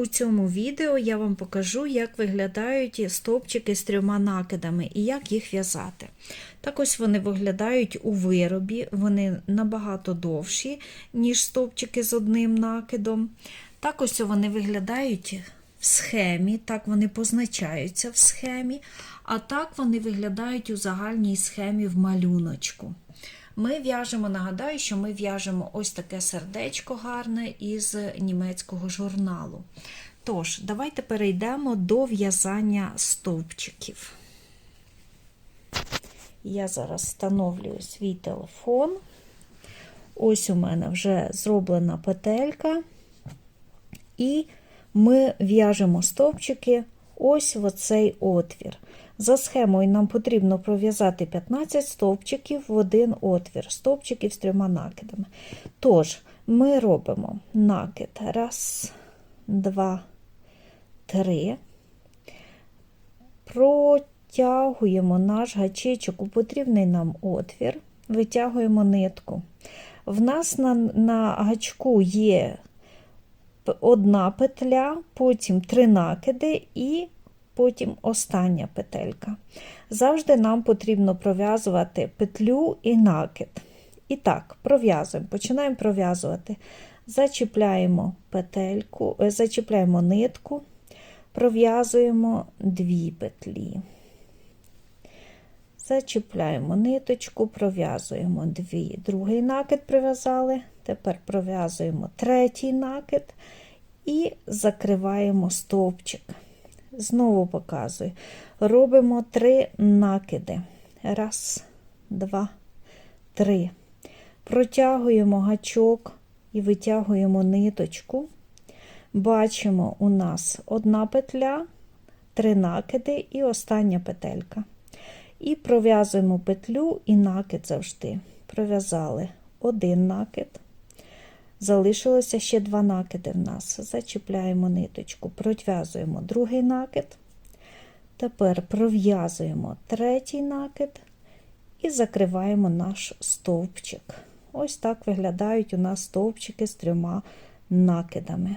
У цьому відео я вам покажу, як виглядають стовпчики з трьома накидами і як їх в'язати. Так ось вони виглядають у виробі, вони набагато довші, ніж стовпчики з одним накидом. Так ось вони виглядають в схемі, так вони позначаються в схемі, а так вони виглядають у загальній схемі в малюночку. Ми в'яжемо, нагадаю, що ми в'яжемо ось таке сердечко гарне із німецького журналу. Тож, давайте перейдемо до в'язання стовпчиків. Я зараз встановлюю свій телефон. Ось у мене вже зроблена петелька. І ми в'яжемо стовпчики ось в оцей отвір. За схемою нам потрібно пров'язати 15 стовпчиків в один отвір, стовпчиків з трьома накидами. Тож, ми робимо накид. Раз, два, три. Протягуємо наш гачечок у потрібний нам отвір, витягуємо нитку. В нас на, на гачку є одна петля, потім три накиди і потім остання петелька. Завжди нам потрібно пров'язувати петлю і накид. І так, пров'язуємо, починаємо пров'язувати. Зачіпляємо петельку, зачіпляємо нитку, пров'язуємо дві петлі. Зачіпляємо ниточку, пров'язуємо дві. Другий накид прив'язали. Тепер пров'язуємо третій накид і закриваємо стовпчик. Знову показую. Робимо три накиди. Раз, два, три. Протягуємо гачок і витягуємо ниточку. Бачимо, у нас одна петля, три накиди і остання петелька. І пров'язуємо петлю і накид завжди. Пров'язали один накид. Залишилося ще два накиди в нас. Зачіпляємо ниточку, пров'язуємо другий накид. Тепер пров'язуємо третій накид і закриваємо наш стовпчик. Ось так виглядають у нас стовпчики з трьома накидами.